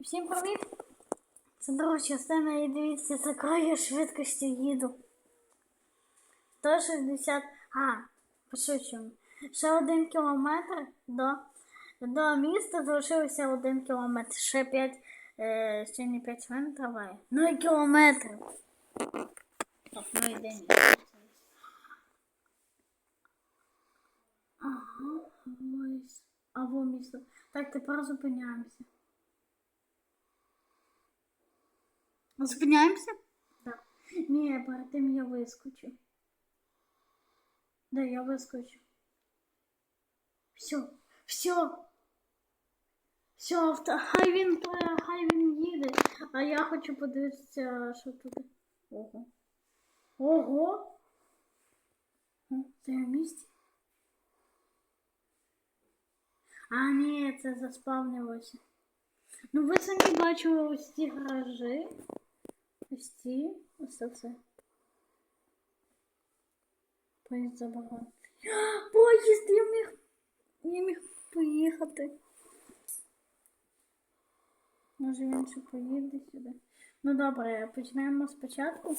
Всім привіт! Це друга частина і дивіться, з якою швидкістю їду. 160. А, пошучуємо. Ще один кілометр до, до міста залишився один кілометр. Ще 5, е, ще не 5 хвилин триває. Ну і кілометр. Так, ну і день. Ага. Або місто. Так, тепер зупиняємося. Зупиняємося? Так. Ні, перед тим я вискочу. Да, я вискочу. Все, все. Все, авто, хай він, хай він їде. А я хочу подивитися, що тут. Ого. Ого. Це в місті? А, ні, це заспавнилося. Ну, ви самі бачили ось ці гаражі. Ось ці. Ось це все. Поїзд забагато. Поїзд, я міг. Я міг поїхати. Може він ще поїде сюди. Ну добре, почнемо спочатку.